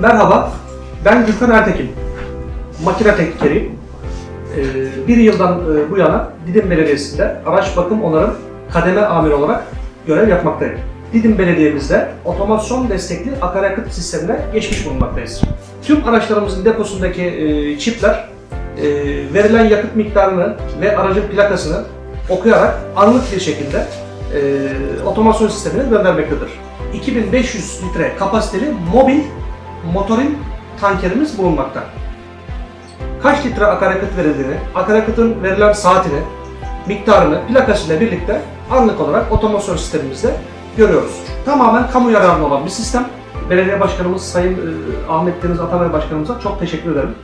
Merhaba, ben Gülkan Ertekin. Makine teknikeriyim. Ee, bir yıldan e, bu yana Didim Belediyesi'nde araç bakım onarım kademe amiri olarak görev yapmaktayım. Didim Belediye'mizde otomasyon destekli akaryakıt sistemine geçmiş bulunmaktayız. Tüm araçlarımızın deposundaki e, çipler e, verilen yakıt miktarını ve aracın plakasını okuyarak anlık bir şekilde otomasyon sistemine göndermektedir. 2500 litre kapasiteli mobil motorin tankerimiz bulunmakta. Kaç litre akaryakıt verildiğini, akaryakıtın verilen saatini, miktarını, plakasıyla birlikte anlık olarak otomasyon sistemimizde görüyoruz. Tamamen kamu yararına olan bir sistem. Belediye Başkanımız Sayın e, Ahmet Deniz Atabey Başkanımıza çok teşekkür ederim.